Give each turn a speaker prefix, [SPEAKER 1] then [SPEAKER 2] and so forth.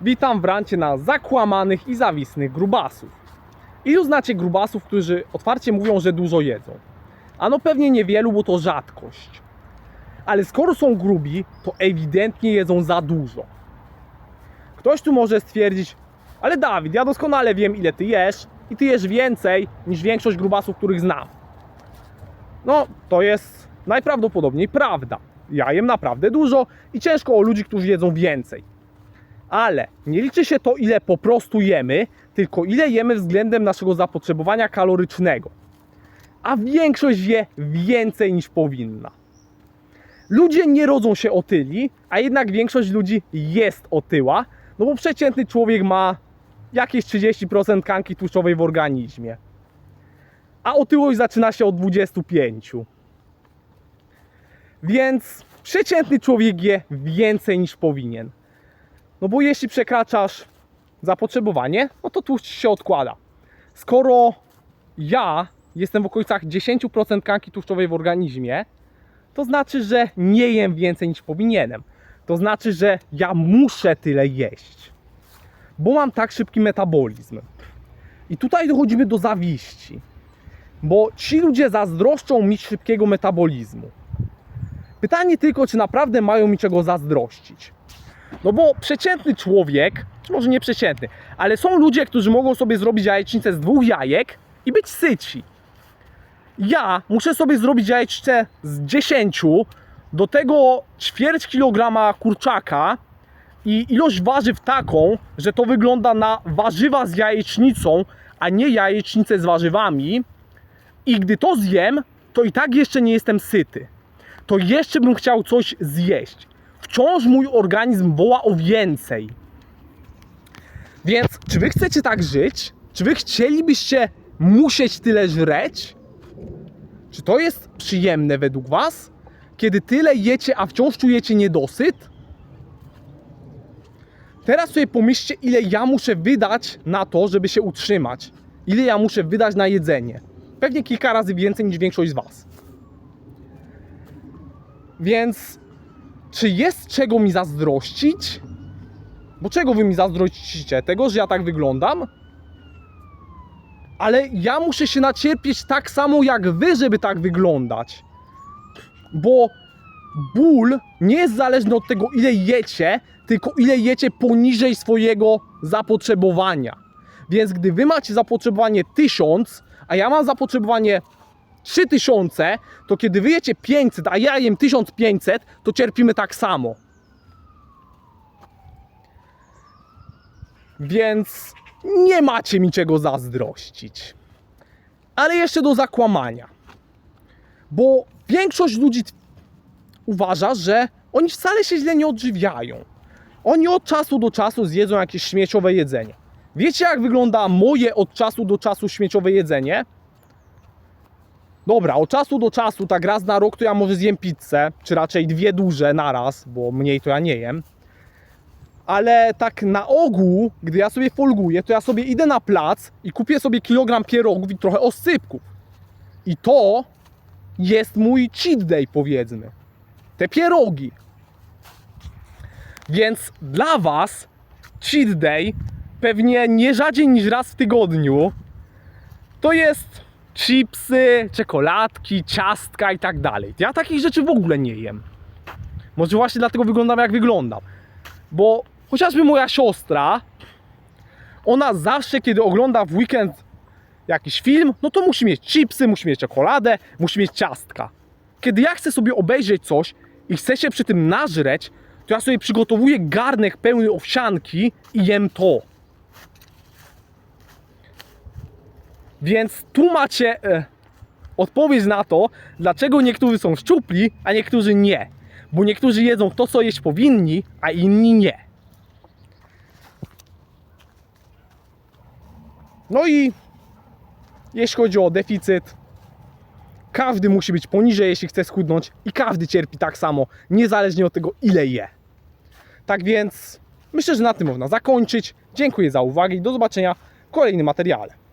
[SPEAKER 1] Witam w rancie na zakłamanych i zawisnych grubasów. Ilu znacie grubasów, którzy otwarcie mówią, że dużo jedzą? Ano pewnie niewielu, bo to rzadkość. Ale skoro są grubi, to ewidentnie jedzą za dużo. Ktoś tu może stwierdzić, ale Dawid, ja doskonale wiem ile ty jesz i ty jesz więcej niż większość grubasów, których znam. No, to jest najprawdopodobniej prawda. Ja jem naprawdę dużo i ciężko o ludzi, którzy jedzą więcej. Ale nie liczy się to, ile po prostu jemy, tylko ile jemy względem naszego zapotrzebowania kalorycznego. A większość je więcej niż powinna. Ludzie nie rodzą się otyli, a jednak większość ludzi jest otyła, no bo przeciętny człowiek ma jakieś 30% tkanki tłuszczowej w organizmie. A otyłość zaczyna się od 25. Więc przeciętny człowiek je więcej niż powinien. No bo jeśli przekraczasz zapotrzebowanie, no to tłuszcz się odkłada. Skoro ja jestem w okolicach 10% tkanki tłuszczowej w organizmie, to znaczy, że nie jem więcej niż powinienem. To znaczy, że ja muszę tyle jeść, bo mam tak szybki metabolizm. I tutaj dochodzimy do zawiści, bo ci ludzie zazdroszczą mi szybkiego metabolizmu. Pytanie tylko, czy naprawdę mają mi czego zazdrościć. No bo przeciętny człowiek, czy może nie przeciętny, ale są ludzie, którzy mogą sobie zrobić jajecznicę z dwóch jajek i być syci. Ja muszę sobie zrobić jajecznicę z 10, do tego ćwierć kilograma kurczaka i ilość warzyw taką, że to wygląda na warzywa z jajecznicą, a nie jajecznicę z warzywami. I gdy to zjem, to i tak jeszcze nie jestem syty. To jeszcze bym chciał coś zjeść wciąż mój organizm woła o więcej. Więc czy wy chcecie tak żyć? Czy wy chcielibyście musieć tyle żreć? Czy to jest przyjemne według was? Kiedy tyle jecie, a wciąż czujecie niedosyt? Teraz sobie pomyślcie, ile ja muszę wydać na to, żeby się utrzymać. Ile ja muszę wydać na jedzenie. Pewnie kilka razy więcej niż większość z was. Więc czy jest czego mi zazdrościć? Bo czego wy mi zazdrościcie? Tego, że ja tak wyglądam? Ale ja muszę się nacierpieć tak samo jak wy, żeby tak wyglądać. Bo ból nie jest zależny od tego, ile jecie, tylko ile jecie poniżej swojego zapotrzebowania. Więc gdy wy macie zapotrzebowanie 1000, a ja mam zapotrzebowanie 3000, to kiedy wyjecie 500, a ja jem 1500, to cierpimy tak samo. Więc nie macie mi czego zazdrościć. Ale jeszcze do zakłamania. Bo większość ludzi uważa, że oni wcale się źle nie odżywiają. Oni od czasu do czasu zjedzą jakieś śmieciowe jedzenie. Wiecie, jak wygląda moje od czasu do czasu śmieciowe jedzenie? Dobra, od czasu do czasu, tak raz na rok to ja może zjem pizzę, czy raczej dwie duże naraz, bo mniej to ja nie jem. Ale tak na ogół, gdy ja sobie folguję, to ja sobie idę na plac i kupię sobie kilogram pierogów i trochę oscypków. I to jest mój cheat day, powiedzmy. Te pierogi. Więc dla Was cheat day pewnie nie rzadziej niż raz w tygodniu to jest chipsy, czekoladki, ciastka i tak dalej. Ja takich rzeczy w ogóle nie jem. Może właśnie dlatego wyglądam jak wyglądam. Bo chociażby moja siostra, ona zawsze kiedy ogląda w weekend jakiś film, no to musi mieć chipsy, musi mieć czekoladę, musi mieć ciastka. Kiedy ja chcę sobie obejrzeć coś i chcę się przy tym nażreć, to ja sobie przygotowuję garnek pełny owsianki i jem to. Więc tu macie e, odpowiedź na to, dlaczego niektórzy są szczupli, a niektórzy nie. Bo niektórzy jedzą to, co jeść powinni, a inni nie. No i jeśli chodzi o deficyt, każdy musi być poniżej, jeśli chce schudnąć, i każdy cierpi tak samo, niezależnie od tego, ile je. Tak więc myślę, że na tym można zakończyć. Dziękuję za uwagę i do zobaczenia w kolejnym materiale.